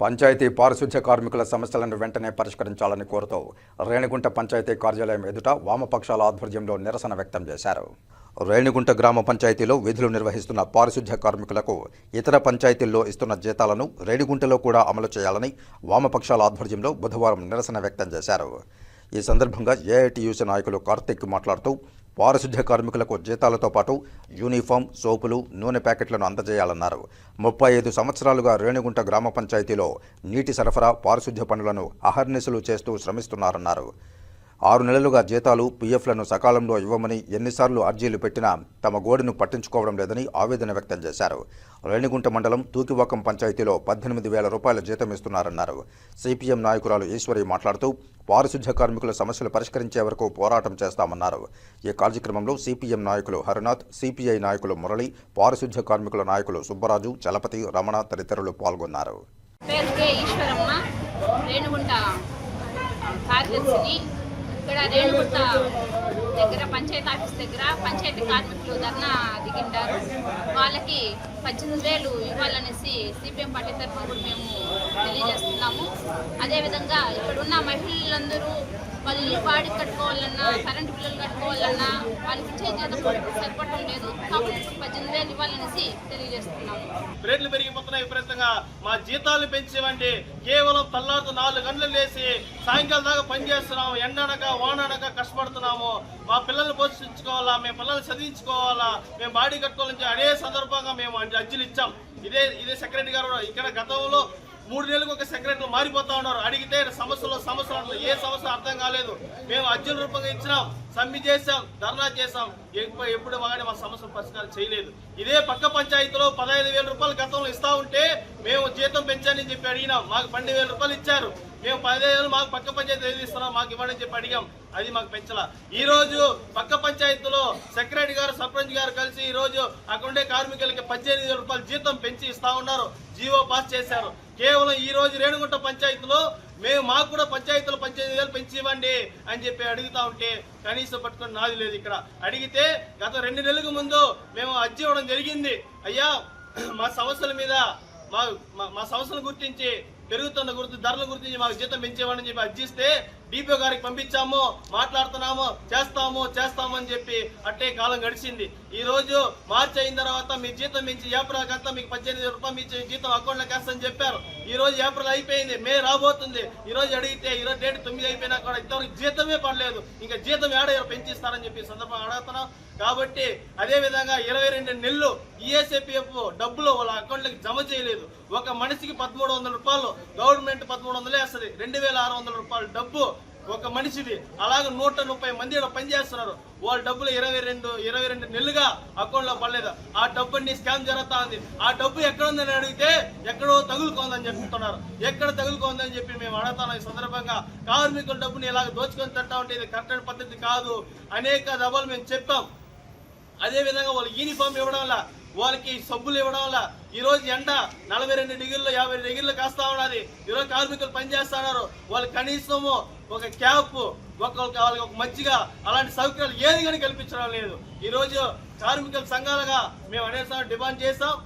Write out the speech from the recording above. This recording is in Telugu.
పంచాయతీ పారిశుధ్య కార్మికుల సమస్యలను వెంటనే పరిష్కరించాలని కోరుతూ రేణిగుంట పంచాయతీ కార్యాలయం ఎదుట వామపక్షాల ఆధ్వర్యంలో నిరసన వ్యక్తం చేశారు. రేణిగుంట గ్రామ పంచాయతీలో విధులు నిర్వహిస్తున్న పారిశుధ్య కార్మికులకు ఇతర పంచాయతీల్లో ఇస్తున్న జీతాలను రేణిగుంటలో కూడా అమలు చేయాలని వామపక్షాల ఆధ్వర్యంలో బుధవారం నిరసన వ్యక్తం చేశారు. ఈ సందర్భంగా ఏఐటియూసీ నాయకులు కార్తిక్ మాట్లాడుతూ పారిశుద్ధ్య కార్మికులకు జీతాలతో పాటు యూనిఫామ్ సోపులు నూనె ప్యాకెట్లను అందజేయాలన్నారు. ముప్పై ఐదు సంవత్సరాలుగా రేణిగుంట గ్రామ పంచాయతీలో నీటి సరఫరా పారిశుద్ధ్య పనులను అహర్నిశలు చేస్తూ శ్రమిస్తున్నారన్నారు. ఆరు నెలలుగా జీతాలు పీఎఫ్లను సకాలంలో ఇవ్వమని ఎన్నిసార్లు అర్జీలు పెట్టినా తమ గోడును పట్టించుకోవడం లేదని ఆవేదన వ్యక్తం చేశారు. రేణిగుంట మండలం తూకివాకం పంచాయతీలో పద్దెనిమిది వేల రూపాయల జీతం ఇస్తున్నారన్నారు. సిపిఎం నాయకురాలు ఈశ్వరి మాట్లాడుతూ పారిశుధ్య కార్మికుల సమస్యలు పరిష్కరించే వరకు పోరాటం చేస్తామన్నారు. ఈ కార్యక్రమంలో సిపిఎం నాయకులు హరినాథ్ సిపిఐ నాయకులు మురళి పారిశుధ్య కార్మికుల నాయకులు సుబ్బరాజు చలపతి రమణ తదితరులు పాల్గొన్నారు. కార్యదర్శిని. ఇక్కడ రేణుగుట్ట దగ్గర పంచాయతీ ఆఫీస్ దగ్గర పంచాయతీ కార్మికులు ధర్నా దిగింటారు వాళ్ళకి పద్దెనిమిది వేలు ఇవ్వాలనేసి సిపిఎం పార్టీ తరఫున కూడా మేము తెలియజేస్తున్నాము. అదేవిధంగా ఇక్కడ ఉన్న మహిళలందరూ వాళ్ళు ఇల్లు బాడీ కట్టుకోవాలన్నా కరెంటు బిల్లులు కట్టుకోవాలన్నా వాళ్ళకి ఇచ్చే జీతం సరిపడటం లేదు. కాబట్టి ఇప్పుడు పద్దెనిమిది వేలు ఇవ్వాలనేసి తెలియజేస్తున్నాము. రేట్లు పెరిగిపోతున్నాయి విపరీతంగా. మా జీతాలు పెంచేవండి. కేవలం తల్లారుతూ నాలుగు గంటలు లేసి సాయంకాలం దాకా పనిచేస్తున్నాము. ఎండనక వాననక కష్టపడుతున్నాము. మా పిల్లల్ని పోషించుకోవాలా? మేము పిల్లల్ని చదివించుకోవాలా? మేము బాడీ కట్టుకోవాలని అదే సందర్భంగా మేము అర్జీలు ఇచ్చాం. ఇదే ఇదే సెక్రటరీ గారు ఇక్కడ గతంలో మూడు నెలలకు ఒక సెక్రటరీ మారిపోతా ఉన్నారు. అడిగితే సమస్యలో సమస్యలు అంటారు. ఏ సమస్య అర్థం కాలేదు. మేము అర్జున రూపంగా ఇచ్చినాం. సమ్మె చేసాం ధర్నా చేసాం ఎక్కువ ఎప్పుడు కానీ మా సమస్యలు పరిష్కారం చేయలేదు. ఇదే పక్క పంచాయతీలో పదహైదు వేల రూపాయలు గతంలో ఇస్తా ఉంటే మేము జీతం పెంచాలని చెప్పి అడిగినాం. మాకు పన్నెండు వేల రూపాయలు ఇచ్చారు. మేము పదిహేను మాకు పక్క పంచాయతీ ఏది ఇస్తున్నాం మాకు ఇవ్వడం చెప్పి అడిగాం. అది మాకు పెంచాల. ఈ రోజు పక్క పంచాయతీలో సెక్రటరీ గారు సర్పంచ్ గారు కలిసి ఈ రోజు అక్కడ ఉండే కార్మికులకి పద్దెనిమిది వేల రూపాయలు జీతం పెంచి ఇస్తా ఉన్నారు. జీవో పాస్ చేశారు. కేవలం ఈ రోజు రేణుగుంట పంచాయతీలో మేము మాకు కూడా పంచాయతీలో పంచాయతీ వేలు పెంచి ఇవ్వండి అని చెప్పి అడుగుతా ఉంటే కనీసం పట్టుకొని నాది లేదు ఇక్కడ. అడిగితే గత రెండు నెలలకు ముందు మేము అర్జీ ఇవ్వడం జరిగింది. అయ్యా మా సమస్యల మీద మా మా- మా సమస్యలు గుర్తించి పెరుగుతున్న గుర్తు ధరల గురించి మాకు జీతం పెంచేవాడని చెప్పి అర్జిస్తే డిపిఓ గారికి పంపించాము మాట్లాడుతున్నాము చేస్తాము చేస్తాము అని చెప్పి అట్టే కాలం గడిచింది. ఈ రోజు మార్చి అయిన తర్వాత మీ జీతం మించి ఏప్రిల్ అంతా మీకు పద్దెనిమిది రూపాయలు మీ జీతం అకౌంట్లోకి వేస్తామని చెప్పారు. ఈ రోజు ఏప్రిల్ అయిపోయింది మే రాబోతుంది. ఈ రోజు అడిగితే ఈ రోజు డేట్ తొమ్మిది అయిపోయినా కూడా ఇంతవరకు జీతమే పడలేదు. ఇంకా జీతం ఏడ పెంచిస్తారని చెప్పి సందర్భంగా అడుగుతున్నాం. కాబట్టి అదే విధంగా ఇరవై రెండు నెలలు ఈఎస్ఏపిఎఫ్ డబ్బులు వాళ్ళ అకౌంట్లకు జమ చేయలేదు. ఒక మనిషికి పదమూడు వందల రూపాయలు గవర్నమెంట్ పదమూడు వందలే వేస్తుంది. రెండు వేల ఆరు వందల రూపాయలు డబ్బు ఒక మనిషిది. అలాగే నూట ముప్పై మంది పనిచేస్తున్నారు. వాళ్ళ డబ్బులు ఇరవై రెండు ఇరవై రెండు నెలలుగా అకౌంట్లో పడలేదు. ఆ డబ్బుని స్కామ్ జరుగుతా ఉంది. ఆ డబ్బు ఎక్కడ ఉందని అడిగితే ఎక్కడో తగులుకోందని చెప్తున్నారు. ఎక్కడ తగులుకోందని చెప్పి మేము అడుగుతాం. ఈ సందర్భంగా కార్మికుల డబ్బుని ఇలాగ దోచుకొని తింటా ఉంటే ఇది కరెక్ట్ పద్ధతి కాదు. అనేక దెబ్బలు మేము చెప్పాం. అదే విధంగా వాళ్ళకి యూనిఫామ్ ఇవ్వడం వల్ల వాళ్ళకి సబ్బులు ఇవ్వడం వల్ల ఈ రోజు ఎండ నలభై రెండు డిగ్రీలు యాభై డిగ్రీలు కాస్తా ఉన్నది. ఈ రోజు కార్మికులు పనిచేస్తున్నారు వాళ్ళు కనీసము ఒక క్యాప్ ఒక వాళ్ళకి ఒక మజ్జిగ అలాంటి సౌకర్యాలు ఏది కానీ కల్పించడం లేదు. ఈరోజు కార్మికుల సంఘాలుగా మేము అనేసాం డిమాండ్ చేస్తాం.